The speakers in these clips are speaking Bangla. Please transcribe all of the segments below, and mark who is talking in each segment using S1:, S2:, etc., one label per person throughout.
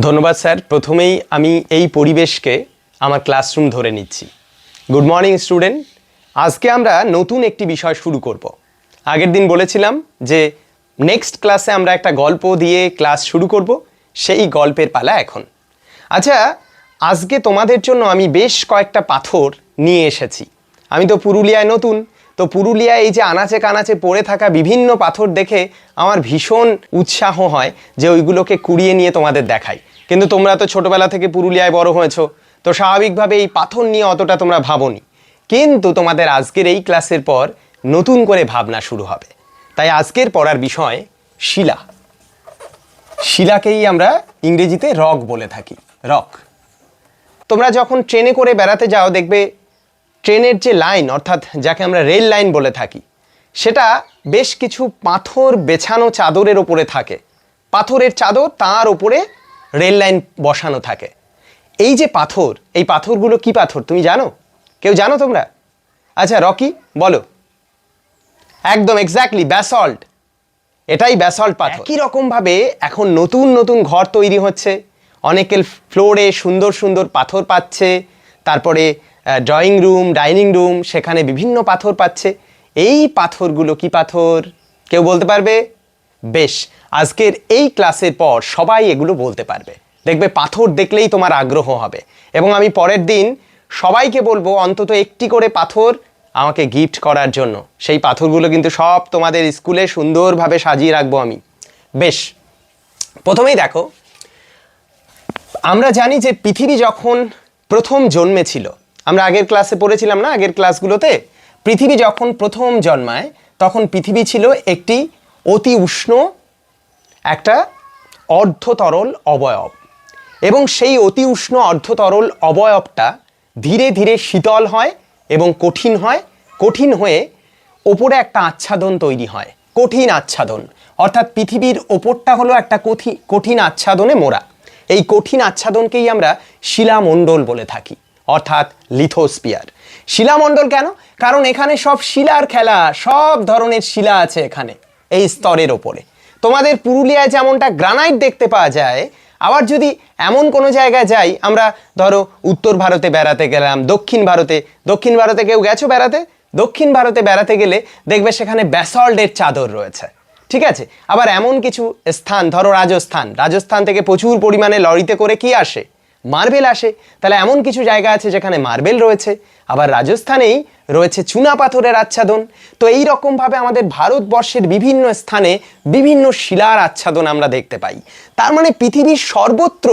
S1: ধন্যবাদ স্যার। প্রথমেই আমি এই পরিবেশকে আমার ক্লাসরুম ধরে নিচ্ছি। Good morning student. আজকে আমরা নতুন একটি বিষয় শুরু করব। আগের দিন বলেছিলাম যে নেক্সট ক্লাসে আমরা একটা গল্প দিয়ে ক্লাস শুরু করব। সেই গল্পের পালা এখন। আচ্ছা আজকে তোমাদের জন্য আমি বেশ কয়েকটা পাথর নিয়ে এসেছি। আমি তো পুরুলিয়ায় নতুন। তো পুরুলিয়ায় এই যে আনাচে কানাচে পড়ে থাকা বিভিন্ন পাথর দেখে আমার ভীষণ উৎসাহ হয় যে ওইগুলোকে কুড়িয়ে নিয়ে তোমাদের দেখাই। কিন্তু তোমরা তো ছোটবেলা থেকে পুরুলিয়ায় বড় হয়েছো, তো স্বাভাবিকভাবে এই পাথর নিয়ে অতটা তোমরা ভাবোনি। কিন্তু তোমাদের আজকের এই ক্লাসের পর নতুন করে ভাবনা শুরু হবে। তাই আজকের পড়ার বিষয় শিলা। শিলাকেই আমরা ইংরেজিতে রক বলে থাকি, রক। তোমরা যখন ট্রেনে করে বেড়াতে যাও দেখবে ট্রেনের যে লাইন অর্থাৎ যাকে আমরা রেল লাইন বলে থাকি সেটা বেশ কিছু পাথর বেছানো চাদরের ওপরে থাকে। পাথরের চাদর তার ওপরে রেল লাইন বসানো থাকে। এই যে পাথর এই পাথরগুলো কি পাথর তুমি জানো? কেউ জানো তোমরা? আচ্ছা রকি বলো। একদম এক্স্যাক্টলি ব্যাসল্ট এটাই ব্যাসল্ট পাথর। একই রকমভাবে এখন নতুন নতুন ঘর তৈরি হচ্ছে। অনেকের ফ্লোরে সুন্দর সুন্দর পাথর পাচ্ছে। তারপরে ড্রয়িং রুম ডাইনিং রুম সেখানে বিভিন্ন পাথর পাচ্ছে। এই পাথরগুলো কি পাথর? কেউ বলতে পারবে? বেশ, আজকের এই ক্লাসের পর সবাই এগুলো বলতে পারবে। দেখবে পাথর দেখলেই তোমার আগ্রহ হবে। এবং আমি পরের দিন সবাইকে বলব, অন্তত একটি করে পাথর আমাকে গিফট করার জন্য। সেই পাথরগুলো কিন্তু সব তোমাদের স্কুলে সুন্দরভাবে সাজিয়ে রাখব আমি। বেশ, প্রথমেই দেখো, আমরা জানি যে পৃথিবী যখন প্রথম জন্মেছিল আমরা আগের ক্লাসে পড়েছিলাম না, আগের ক্লাসগুলোতে? পৃথিবী যখন প্রথম জন্মায়, তখন পৃথিবী ছিল একটি অতি উষ্ণ, একটা অর্ধতরল অবয়ব। এবং সেই অতি উষ্ণ অর্ধতরল অবয়বটা ধীরে ধীরে শীতল হয় এবং কঠিন হয়। কঠিন হয়ে ওপরে একটা আচ্ছাদন তৈরি হয়, কঠিন আচ্ছাদন। অর্থাৎ পৃথিবীর ওপরটা হলো একটা কঠিন আচ্ছাদনে মোড়া। এই কঠিন আচ্ছাদনকেই আমরা শিলামণ্ডল বলে থাকি। অর্থাৎ লিথোস্পিয়ার। শিলামণ্ডল কেন? কারণ এখানে সব শিলার খেলা, সব ধরনের শিলা আছে এখানে, এই স্তরের ওপরে। তোমাদের পুরুলিয়ায় যেমনটা গ্রানাইট দেখতে পাওয়া যায়, আবার যদি এমন কোনো জায়গায় যাই, আমরা ধরো উত্তর ভারতে বেড়াতে গেলাম, দক্ষিণ ভারতে দক্ষিণ ভারতে কেউ গেছো বেড়াতে? দক্ষিণ ভারতে বেড়াতে গেলে দেখবে সেখানে ব্যাসল্টের চাদর রয়েছে, ঠিক আছে? আবার এমন কিছু স্থান, ধরো রাজস্থান রাজস্থান থেকে প্রচুর পরিমাণে লরিতে করে কি আসে? মার্বেল আসে, তাহলে এমন কিছু জায়গা আছে যেখানে মার্বেল রয়েছে, আবার রাজস্থানেই রয়েছে চুনা পাথরের আচ্ছাদন। তো এই রকমভাবে আমাদের ভারতবর্ষের বিভিন্ন স্থানে বিভিন্ন শিলার আচ্ছাদন আমরা দেখতে পাই। তার মানে পৃথিবীর সর্বত্র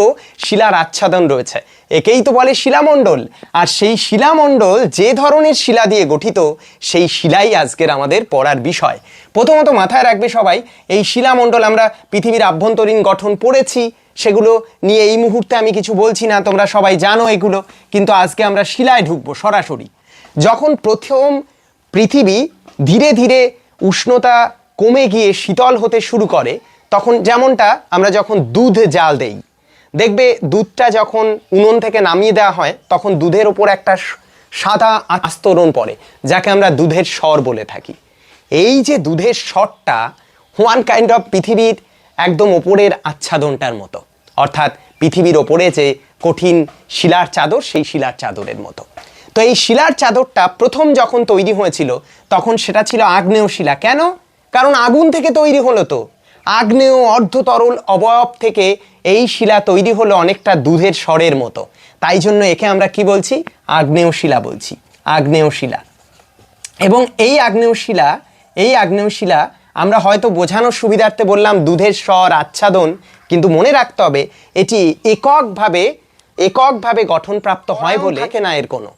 S1: শিলার আচ্ছাদন রয়েছে। একেই তো বলে শিলামণ্ডল। আর সেই শিলামণ্ডল যে ধরনের শিলা দিয়ে গঠিত, সেই শিলাই আজকের আমাদের পড়ার বিষয়। প্রথমত মাথায় রাখবে সবাই, এই শিলামণ্ডল আমরা পৃথিবীর আভ্যন্তরীণ গঠন পড়েছি সেগুলো নিয়ে এই মুহূর্তে আমি কিছু বলছি না, তোমরা সবাই জানো এগুলো, কিন্তু আজকে আমরা শিলায় ঢুকবো সরাসরি। যখন প্রথম পৃথিবী ধীরে ধীরে উষ্ণতা কমে গিয়ে শীতল হতে শুরু করে, তখন যেমনটা আমরা যখন দুধ জাল দেই, দেখবে দুধটা যখন উনুন থেকে নামিয়ে দেওয়া হয়, তখন দুধের ওপর একটা সাদা আস্তরণ পড়ে, যাকে আমরা দুধের স্বর বলে থাকি। এই যে দুধের স্বরটা ওয়ান কাইন্ড অফ পৃথিবীর একদম ওপরের আচ্ছাদনটার মতো। অর্থাৎ পৃথিবীর ওপরে যে কঠিন শিলার চাদর, সেই শিলার চাদরের মতো। তো এই শিলার চাদরটা প্রথম যখন তৈরি হয়েছিল, তখন সেটা ছিল আগ্নেয় শিলা। কেন? কারণ আগুন থেকে তৈরি হলো তো। আগ্নেয় অর্ধতরল অবয়ব থেকে এই শিলা তৈরি হলো অনেকটা দুধের স্বরের মতো। তাই জন্য একে আমরা কি বলছি? আগ্নেয় শিলা বলছি। আগ্নেয় শিলা। এবং এই আগ্নেয় শিলা, এই আগ্নেয় শিলা আমরা হয়তো বোঝানোর সুবিধার্থে বললাম দুধের স্বর আচ্ছাদন কিন্তু মনে রাখতে হবে এটি এককভাবে এককভাবে গঠনপ্রাপ্ত হয় বলে থাকে না এর কোনো।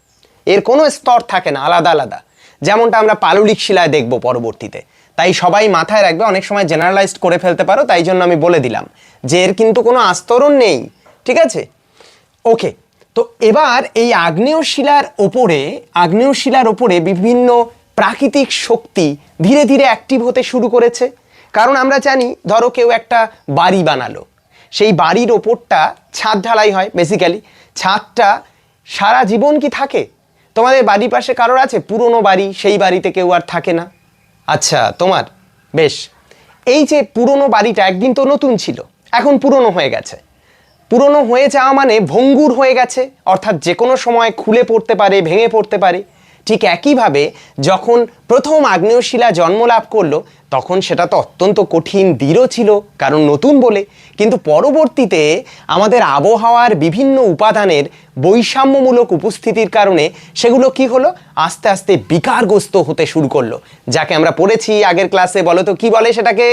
S1: এর কোনো স্তর থাকে না আলাদা আলাদা। যেমনটা আমরা পাললিক শিলায় দেখব পরবর্তীতে। তাই সবাই মাথায় রাখবে অনেক সময় জেনারেলাইজড করে ফেলতে পারো তাই জন্য আমি বলে দিলাম যে এর কিন্তু কোনো আস্তরণ নেই ঠিক আছে? ওকে তো এবার এই আগ্নেয় শিলার ওপরে আগ্নেয় শিলার ওপরে বিভিন্ন প্রাকৃতিক শক্তি ধীরে ধীরে অ্যাক্টিভ হতে শুরু করেছে। কারণ আমরা জানি, ধরো কেউ একটা বাড়ি বানালো। সেই বাড়ির ওপরটা ছাদ ঢালাই হয় বেসিক্যালি ছাদটা সারা জীবন কি থাকে? তোমাদের বাড়ির পাশে কারোর আছে? পুরনো বাড়ি, সেই বাড়িতে কেউ আর থাকে না। আচ্ছা তোমার? বেশ। এই যে পুরনো বাড়িটা একদিন তো নতুন ছিল, এখন পুরনো হয়ে গেছে। পুরনো হয়ে যাওয়া মানে ভঙ্গুর হয়ে গেছে, অর্থাৎ যে কোনো সময় খুলে পড়তে পারে, ভেঙে পড়তে পারে। ঠিক একইভাবে যখন প্রথম আগ্নেয়শিলা জন্ম লাভ করল তখন সেটা তো অত্যন্ত কঠিন দৃঢ় ছিল কারণ নতুন বলে। কিন্তু পরবর্তীতে আমাদের আবহাওয়ার বিভিন্ন উপাদানের বৈষম্যমূলক উপস্থিতির কারণে সেগুলো কি হলো? আস্তে আস্তে বিকারগ্রস্ত হতে শুরু করল। যাকে আমরা পড়েছি আগের ক্লাসে বলো তো কী বলে সেটাকে?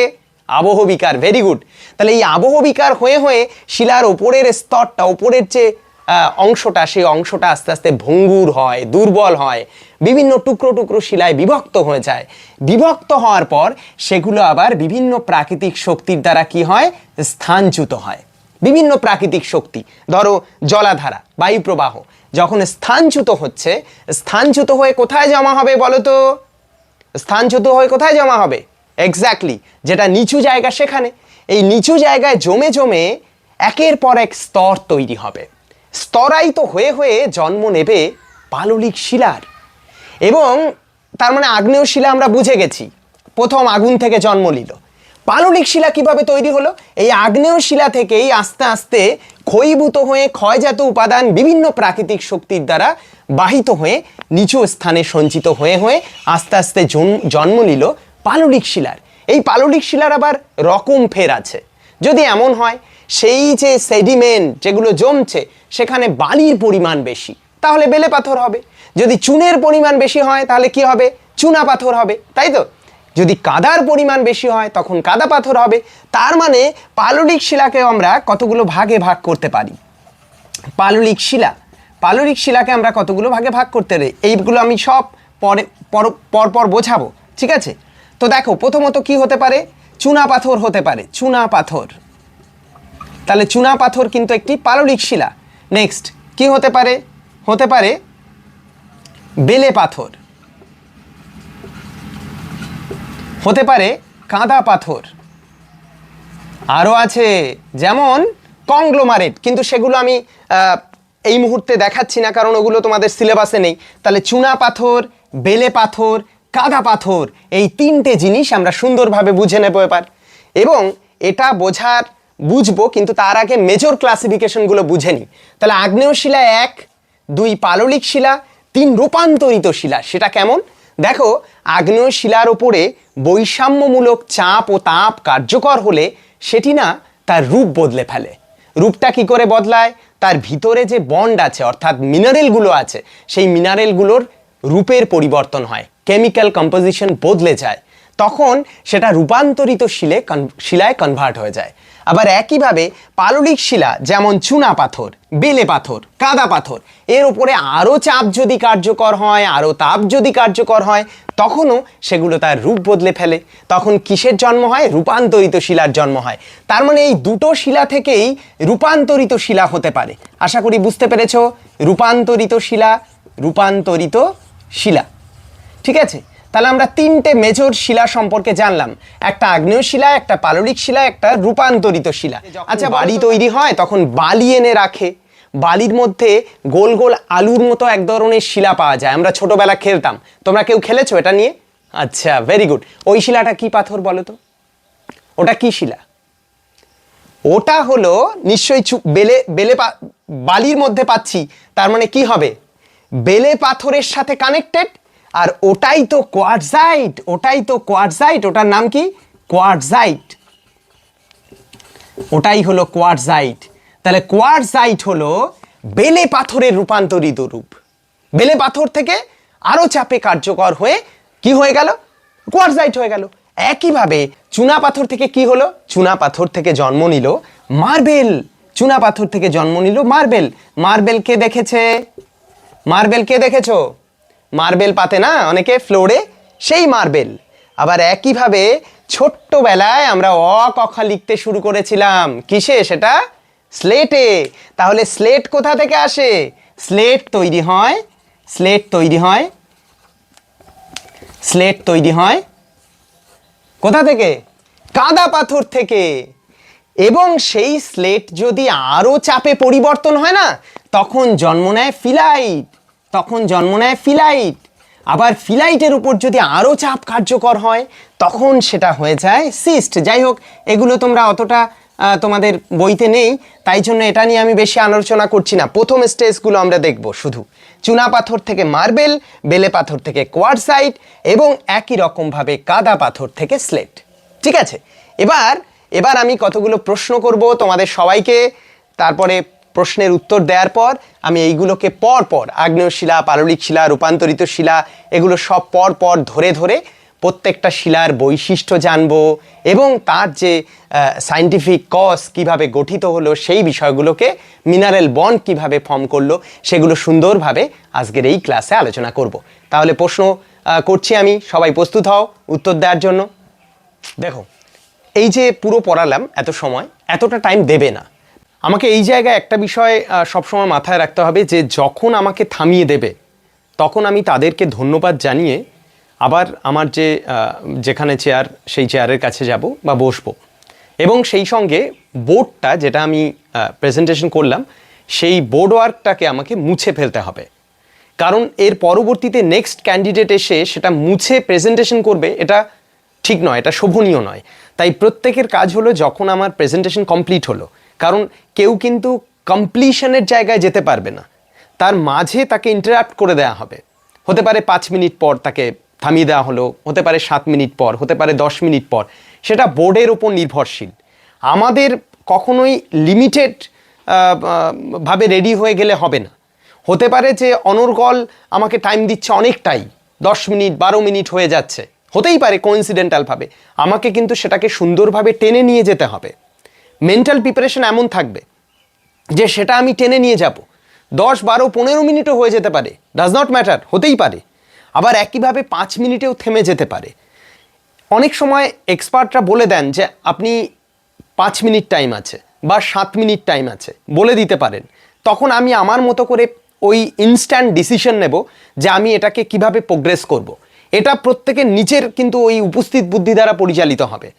S1: আবহবিকার ভেরি গুড তাহলে এই আবহবিকার হয়ে হয়ে শিলার ওপরের স্তরটা ওপরের যে আহ, অংশটা, সেই অংশটা আস্তে আস্তে ভঙ্গুর হয়, দুর্বল হয়, বিভিন্ন টুকরো টুকরো শিলায় বিভক্ত হয়ে যায়। বিভক্ত হওয়ার পর সেগুলো আবার বিভিন্ন প্রাকৃতিক শক্তির দ্বারা কি হয়? স্থানচ্যুত হয়। বিভিন্ন প্রাকৃতিক শক্তি, ধরো জলাধারা বায়ুপ্রবাহ যখন স্থানচ্যুত হচ্ছে, স্থানচ্যুত হয়ে কোথায় জমা হবে বলো তো? স্থানচ্যুত হয়ে কোথায় জমা হবে? এক্স্যাক্টলি যেটা নিচু জায়গা সেখানে। এই নিচু জায়গায় জমে জমে একের পর এক স্তর তৈরি হবে। স্তরায়িত হয়ে হয়ে জন্ম নেবে পাললিক শিলার। এবং তার মানে আগ্নেয় শিলা আমরা বুঝে গেছি, প্রথম আগুন থেকে জন্ম নিল। পাললিক শিলা কীভাবে তৈরি হলো? এই আগ্নেয় শিলা থেকেই আস্তে আস্তে ক্ষয়ীভূত হয়ে ক্ষয়জাত উপাদান বিভিন্ন প্রাকৃতিক শক্তির দ্বারা বাহিত হয়ে নিচু স্থানে সঞ্চিত হয়ে হয়ে আস্তে আস্তে জন্ম নিল পাললিক শিলার। এই পাললিক শিলার আবার রকম ফের আছে। যদি এমন হয়, সেই যে সেডিমেন্ট যেগুলো জমছে, সেখানে বালির পরিমাণ বেশি, তাহলে বেলে পাথর হবে। যদি চুনের পরিমাণ বেশি হয়, তাহলে কি হবে? চুনা পাথর হবে, তাই তো? যদি কাদার পরিমাণ বেশি হয়, তখন কাদা পাথর হবে। তার মানে পাললিক শিলাকে আমরা কতগুলো ভাগে ভাগ করতে পারি? পাললিক শিলা, পাললিক শিলাকে আমরা কতগুলো ভাগে ভাগ করতে পারি? এইগুলো আমি সব পরে, পর- পর পর বোঝাবো, ঠিক আছে? তো দেখো, প্রথমত কি হতে পারে? চুনা পাথর হতে পারে, চুনা পাথর। তাহলে চুনা পাথর কিন্তু একটি পাললিক শিলা। নেক্সট কি হতে পারে? হতে পারে বেলে পাথর। হতে পারে কাঁদা পাথর। আরও আছে যেমন কংগ্লোমারেট, কিন্তু সেগুলো আমি এই মুহূর্তে দেখাচ্ছি না, কারণ ওগুলো তোমাদের সিলেবাসে নেই। তাহলে চুনা পাথর, বেলে পাথর কাদা পাথর, এই তিনটে জিনিস আমরা সুন্দরভাবে বুঝে নেব এবার। এবং এটা বোঝার, বুঝব, কিন্তু তার আগে মেজর ক্লাসিফিকেশনগুলো বুঝে নিই। তাহলে আগ্নেয় শিলা এক, দুই পাললিক শিলা, তিন রূপান্তরিত শিলা, সেটা কেমন? দেখো, আগ্নেয় শিলার ওপরে বৈষম্যমূলক চাপ ও তাপ কার্যকর হলে সেটি না তার রূপ বদলে ফেলে। রূপটা কি করে বদলায়? তার ভিতরে যে বন্ড আছে, অর্থাৎ মিনারেলগুলো আছে, সেই মিনারেলগুলোর রূপের পরিবর্তন হয়। কেমিক্যাল কম্পোজিশন বদলে যায়, তখন সেটা রূপান্তরিত শিলে শিলায় কনভার্ট হয়ে যায়। আবার একইভাবে পাললিক শিলা, যেমন চুনা পাথর, বেলে পাথর, কাদা পাথর, এর উপরে আরও চাপ যদি কার্যকর হয়, আরও তাপ যদি কার্যকর হয়, তখনও সেগুলো তার রূপ বদলে ফেলে। তখন কিসের জন্ম হয়? রূপান্তরিত শিলার জন্ম হয়। তার মানে এই দুটো শিলা থেকেই রূপান্তরিত শিলা হতে পারে। আশা করি বুঝতে পেরেছ? রূপান্তরিত শিলা রূপান্তরিত শিলা। ঠিক আছে? তাহলে আমরা তিনটে মেজর শিলা সম্পর্কে জানলাম। একটা আগ্নেয় শিলা একটা পাললিক শিলা একটা রূপান্তরিত শিলা। আচ্ছা বাড়ি তৈরি হয় তখন বালি এনে রাখে। বালির মধ্যে গোল গোল আলুর মতো এক ধরনের শিলা পাওয়া যায়। আমরা ছোটবেলা খেলতাম। তোমরা কেউ খেলেছো এটা নিয়ে? আচ্ছা ভেরি গুড ওই শিলাটা কি পাথর বলো তো? ওটা কি শিলা? ওটা হলো নিশ্চয়ই বেলে বেলে বালির মধ্যে পাচ্ছি। তার মানে কি হবে? বেলে পাথরের সাথে কানেক্টেড আর ওটাই তো কোয়ার্টজাইট ওটাই তো কোয়ার্টজাইট ওটার নাম কি? কোয়ার্টজাইট ওটাই হলো কোয়ার্টজাইট তাহলে কোয়ার্টজাইট হলো বেলে পাথরের রূপান্তরিত রূপ। বেলে পাথর থেকে আরও চাপে কার্যকর হয়ে কি হয়ে গেল? কোয়ার্টজাইট হয়ে গেল। একইভাবে চুনা পাথর থেকে কি হলো? চুনা পাথর থেকে জন্ম নিল মার্বেল। চুনা পাথর থেকে জন্ম নিল মার্বেল। মার্বেল কে দেখেছে? মার্বেল কে দেখেছ? মার্বেল পাতে না, অনেকে ফ্লোরে সেই মার্বেল। আবার একইভাবে ছোট্টবেলায় আমরা অ কখা লিখতে শুরু করেছিলাম। কিসে? সেটা স্লেটে। তাহলে স্লেট কোথা থেকে আসে? স্লেট তৈরি হয়, স্লেট তৈরি হয়, স্লেট তৈরি হয় কোথা থেকে? কাদা পাথর থেকে। এবং সেই স্লেট যদি আরও চাপে পরিবর্তন হয় না, তখন জন্ম নেয় ফিলাইট। তখন জন্ম নেয় ফিলাইট। আবার ফিলাইটের উপর যদি আরও চাপ কার্যকর হয়, তখন সেটা হয়ে যায় সিস্ট। যাই হোক, এগুলো তোমরা অতটা তোমাদের বইতে নেই, তাই জন্য এটা নিয়ে আমি বেশি আলোচনা করছি না। প্রথম স্টেজগুলো আমরা দেখব শুধু। চুনা পাথর থেকে মার্বেল, বেলে পাথর থেকে কোয়ারসাইট এবং একই রকমভাবে কাদা পাথর থেকে স্লেট। ঠিক আছে? এবার এবার আমি কতগুলো প্রশ্ন করব তোমাদের সবাইকে, তারপরে প্রশ্নের উত্তর দেওয়ার পর আমি এইগুলোকে পর পর আগ্নেয় শিলা, পাললিক শিলা, রূপান্তরিত শিলা, এগুলো সব পর পর ধরে ধরে প্রত্যেকটা শিলার বৈশিষ্ট্য জানব এবং তার যে সাইন্টিফিক কজ কীভাবে গঠিত হলো সেই বিষয়গুলোকে মিনারেল বন্ড কীভাবে ফর্ম করল সেগুলো সুন্দরভাবে আজকের এই ক্লাসে আলোচনা করব। তাহলে প্রশ্ন করছি আমি, সবাই প্রস্তুত হও উত্তর দেওয়ার জন্য। দেখো, এই যে পুরো পড়ালাম এত সময়, এতটা টাইম দেবে না। আমাকে এই জায়গায় একটা বিষয় সবসময় মাথায় রাখতে হবে যে যখন আমাকে থামিয়ে দেবে, তখন আমি তাদেরকে ধন্যবাদ জানিয়ে আবার আমার যে যেখানে চেয়ার সেই চেয়ারের কাছে যাব বা বসবো। এবং সেই সঙ্গে বোর্ডটা যেটা আমি প্রেজেন্টেশন করলাম, সেই বোর্ড ওয়ার্কটাকে আমাকে মুছে ফেলতে হবে। কারণ এর পরবর্তীতে নেক্সট ক্যান্ডিডেট এসে সেটা মুছে প্রেজেন্টেশন করবে, এটা ঠিক নয়, এটা শোভনীয় নয়। তাই প্রত্যেকের কাজ হলো যখন আমার প্রেজেন্টেশন কমপ্লিট হলো কারণ কেউ কিন্তু কমপ্লিশনের জায়গায় যেতে পারবে না। তার মাঝে তাকে ইন্টারাপ্ট করে দেওয়া হবে। হতে পারে পাঁচ মিনিট পর তাকে থামিয়ে দেওয়া হলো, হতে পারে সাত মিনিট পর, হতে পারে দশ মিনিট পর। সেটা বোর্ডের ওপর নির্ভরশীল। আমাদের কখনোই লিমিটেড ভাবে রেডি হয়ে গেলে হবে না। হতে পারে যে অনর্গল আমাকে টাইম দিচ্ছে অনেকটাই, দশ মিনিট, বারো মিনিট হয়ে যাচ্ছে। হতেই পারে কোইন্সিডেন্টালভাবে আমাকে কিন্তু সেটাকে সুন্দরভাবে টেনে নিয়ে যেতে হবে। মেন্টাল প্রিপারেশন এমন থাকবে যে সেটা আমি টেনে নিয়ে যাব। দশ, বারো, পনেরো মিনিটও হয়ে যেতে পারে। ডাজ নট ম্যাটার হতেই পারে। আবার একইভাবে পাঁচ মিনিটেও থেমে যেতে পারে। অনেক সময় এক্সপার্টরা বলে দেন যে আপনি পাঁচ মিনিট টাইম আছে বা সাত মিনিট টাইম আছে, বলে দিতে পারেন। তখন আমি আমার মতো করে ওই ইনস্ট্যান্ট ডিসিশন নেব যে আমি এটাকে কীভাবে প্রোগ্রেস করব। এটা প্রত্যেকের নিজের কিন্তু ওই উপস্থিত বুদ্ধি দ্বারা পরিচালিত হবে।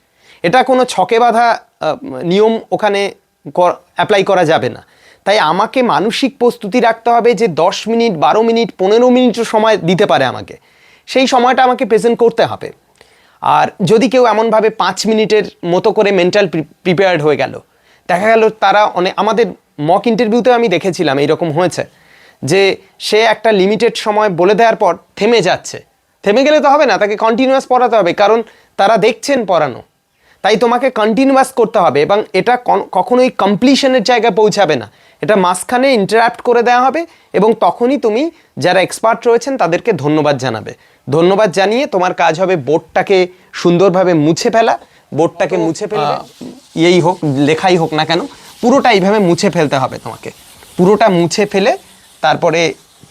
S1: এটা কোনো ছকে বাঁধা নিয়ম ওখানে অ্যাপ্লাই করা যাবে না। তাই আমাকে মানসিক প্রস্তুতি রাখতে হবে যে দশ মিনিট, বারো মিনিট, পনেরো মিনিটও সময় দিতে পারে আমাকে। সেই সময়টা আমাকে প্রেজেন্ট করতে হবে। আর যদি কেউ এমনভাবে পাঁচ মিনিটের মতো করে মেন্টাল প্রিপেয়ার্ড হয়ে গেল, দেখা গেল তারা অনেক আমাদের মক ইন্টারভিউতেও আমি দেখেছিলাম, এইরকম হয়েছে যে সে একটা লিমিটেড সময় বলে দেওয়ার পর থেমে যাচ্ছে। থেমে গেলে তো হবে না, তাকে কন্টিনিউয়াস পড়াতে হবে, কারণ তারা দেখছেন পড়ানো। তাই তোমাকে কন্টিনিউয়াস করতে হবে এবং এটা কখনোই কমপ্লিশনের জায়গায় পৌঁছাবে না। এটা মাঝখানে ইন্টারাপ্ট করে দেওয়া হবে এবং তখনই তুমি যারা এক্সপার্ট রয়েছেন তাদেরকে ধন্যবাদ জানাবে। ধন্যবাদ জানিয়ে তোমার কাজ হবে বোর্ডটাকে সুন্দরভাবে মুছে ফেলা। বোর্ডটাকে মুছে ফেলা ইয়েই হোক লেখাই হোক না কেন পুরোটা এইভাবে মুছে ফেলতে হবে তোমাকে। পুরোটা মুছে ফেলে তারপরে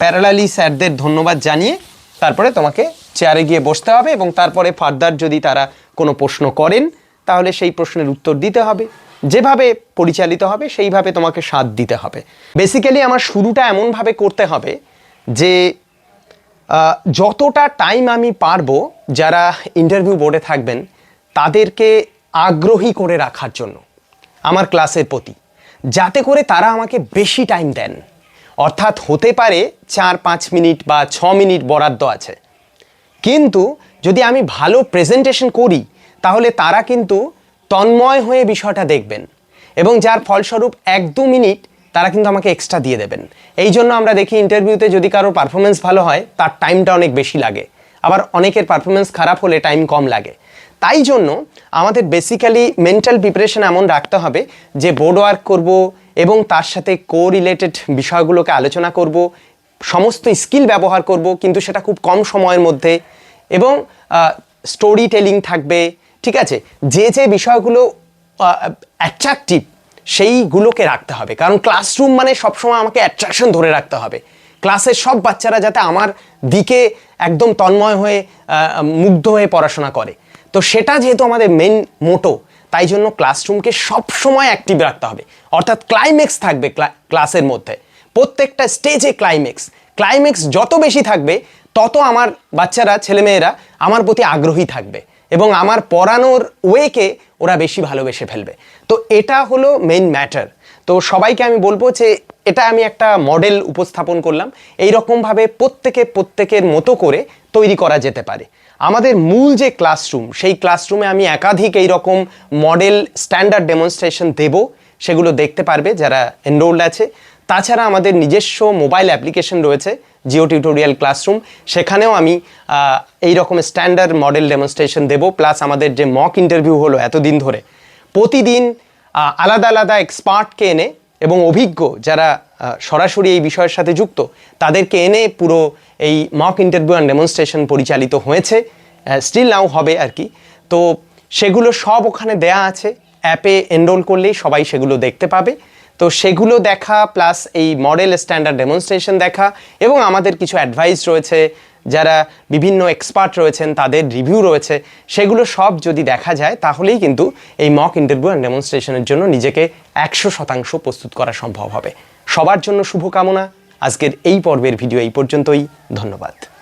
S1: প্যারালালি স্যারদের ধন্যবাদ জানিয়ে তারপরে তোমাকে চেয়ারে গিয়ে বসতে হবে এবং তারপরে ফার্দার যদি তারা কোনো প্রশ্ন করেন তাহলে সেই প্রশ্নের উত্তর দিতে হবে। যেভাবে পরিচালিত হবে, সেইভাবে তোমাকে সাথ দিতে হবে। বেসিক্যালি আমার শুরুটা এমনভাবে করতে হবে যে যতটা টাইম আমি পারব যারা ইন্টারভিউ বোর্ডে থাকবেন, তাদেরকে আগ্রহী করে রাখার জন্য আমার ক্লাসের প্রতি। যাতে করে তারা আমাকে বেশি টাইম দেন। অর্থাৎ হতে পারে চার, পাঁচ মিনিট বা ছ মিনিট বরাদ্দ আছে। কিন্তু যদি আমি ভালো প্রেজেন্টেশন করি তাহলে তারা কিন্তু তন্ময় হয়ে বিষয়টা দেখবেন। এবং যার ফলস্বরূপ এক দু মিনিট তারা কিন্তু আমাকে এক্সট্রা দিয়ে দেবেন। এই জন্য আমরা দেখি ইন্টারভিউতে যদি কারোর পারফরমেন্স ভালো হয়, তার টাইমটা অনেক বেশি লাগে। আবার অনেকের পারফরমেন্স খারাপ হলে টাইম কম লাগে। তাই জন্য আমাদের বেসিক্যালি মেন্টাল প্রিপারেশন এমন রাখতে হবে যে বোর্ড ওয়ার্ক করব এবং তার সাথে কো রিলেটেড বিষয়গুলোকে আলোচনা করব, সমস্ত স্কিল ব্যবহার করব, কিন্তু সেটা খুব কম সময়ের মধ্যে। এবং স্টোরি টেলিং থাকবে ঠিক আছে? যে যে বিষয়গুলো অ্যাট্রাকটিভ সেইগুলোকে রাখতে হবে। কারণ ক্লাসরুম মানে সবসময় আমাকে অ্যাট্রাকশন ধরে রাখতে হবে। ক্লাসের সব বাচ্চারা যাতে আমার দিকে একদম তন্ময় হয়ে মুগ্ধ হয়ে পড়াশোনা করে। তো সেটা যেহেতু আমাদের মেন মোটো তাই জন্য ক্লাসরুমকে সবসময় অ্যাক্টিভ রাখতে হবে। অর্থাৎ ক্লাইম্যাক্স থাকবে ক্লা- ক্লাসের মধ্যে। প্রত্যেকটা স্টেজে ক্লাইম্যাক্স ক্লাইম্যাক্স যত বেশি থাকবে, তত আমার বাচ্চারা, ছেলেমেয়েরা আমার প্রতি আগ্রহী থাকবে। এবং আমার পড়ানোর ওয়েকে ওরা বেশি ভালোবেসে ফেলবে। তো এটা হলো মেইন ম্যাটার তো সবাইকে আমি বলব যে এটা আমি একটা মডেল উপস্থাপন করলাম। এই রকমভাবে প্রত্যেকে প্রত্যেকের মতো করে তৈরি করা যেতে পারে। আমাদের মূল যে ক্লাসরুম সেই ক্লাসরুমে আমি একাধিক এই রকম মডেল স্ট্যান্ডার্ড ডেমনস্ট্রেশন দেব। সেগুলো দেখতে পারবে যারা এনরোল্ড আছে। তাছাড়া আমাদের নিজস্ব মোবাইল অ্যাপ্লিকেশন রয়েছে, জিও টিউটোরিয়াল ক্লাসরুম। সেখানেও আমি এই রকম স্ট্যান্ডার্ড মডেল ডেমনস্ট্রেশন দেব, প্লাস আমাদের যে মক ইন্টারভিউ হলো এতদিন ধরে। প্রতিদিন আলাদা আলাদা এক্সপার্টকে এনে এবং অভিজ্ঞ যারা সরাসরি এই বিষয়ের সাথে যুক্ত, তাদেরকে এনে পুরো এই মক ইন্টারভিউ অ্যান্ড ডেমনস্ট্রেশন পরিচালিত হয়েছে স্টিল নাও হবে আর কি। তো সেগুলো সব ওখানে দেয়া আছে, অ্যাপে এনরোল করলেই সবাই সেগুলো দেখতে পাবে। তো সেগুলো দেখা প্লাস এই মডেল স্ট্যান্ডার্ড ডেমনস্ট্রেশন দেখা এবং আমাদের কিছু অ্যাডভাইস রয়েছে, যারা বিভিন্ন এক্সপার্ট রয়েছেন, তাদের রিভিউ রয়েছে, সেগুলো সব যদি দেখা যায়, তাহলেই কিন্তু এই মক ইন্টারভিউ অ্যান্ড ডেমনস্ট্রেশনের জন্য নিজেকে একশো শতাংশ প্রস্তুত করা সম্ভব হবে। সবার জন্য শুভকামনা। আজকের এই পর্বের ভিডিও এই পর্যন্তই। ধন্যবাদ।